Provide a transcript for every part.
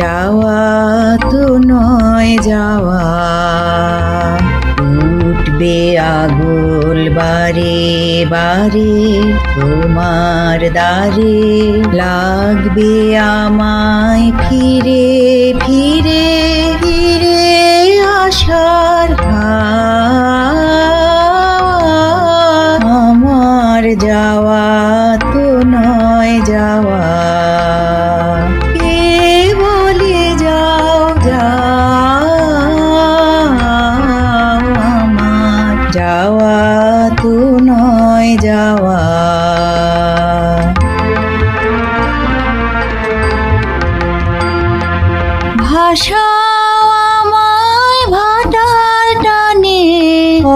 যাওয়া তো নয় যাওয়া। উঠবে আগুল বারে বারে, তোমার দারে লাগবে আমায় ফিরে ফিরে ফিরে আসার আমার যাওয়া তো নয় যাওয়া ভাষা আমায় ভাটার টানে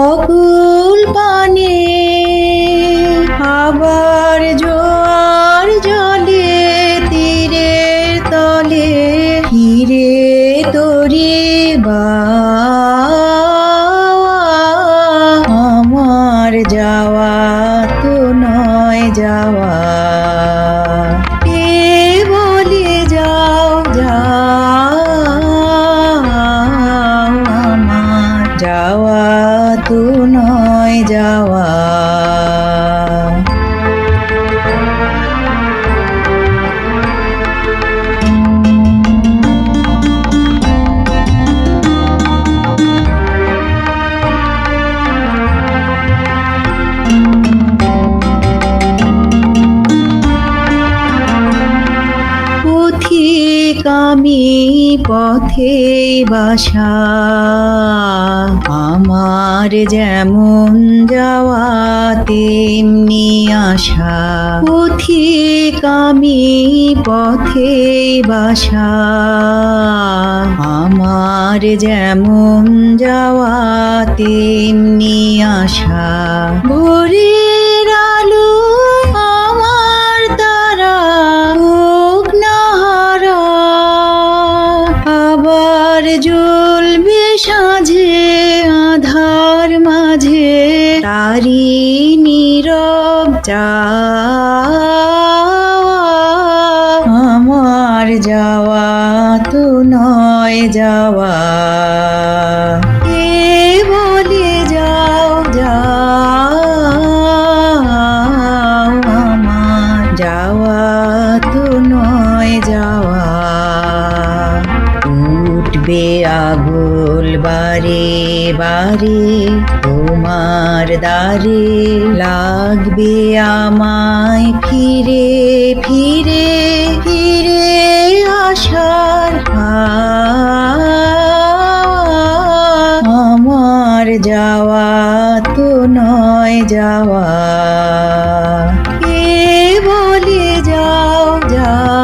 অকুল পানে। আবার জোয়ার জলে তীরের তলে ফিরে তরি বা পথে বাসা। আমার যেমন যাওয়া, তেমনি আশা পথিক আমি পথে বাসা। আমার যেমন যাওয়া, তেমনি আশা ভোরের তারি নীরব আমার যাওয়া তো নয় যাওয়া। তোমার দ্বারে লাগবে আমায় ফিরে ফিরে ফিরে আসার আমার যাওয়া তো নয় যাওয়া। কে বলে যাও যাও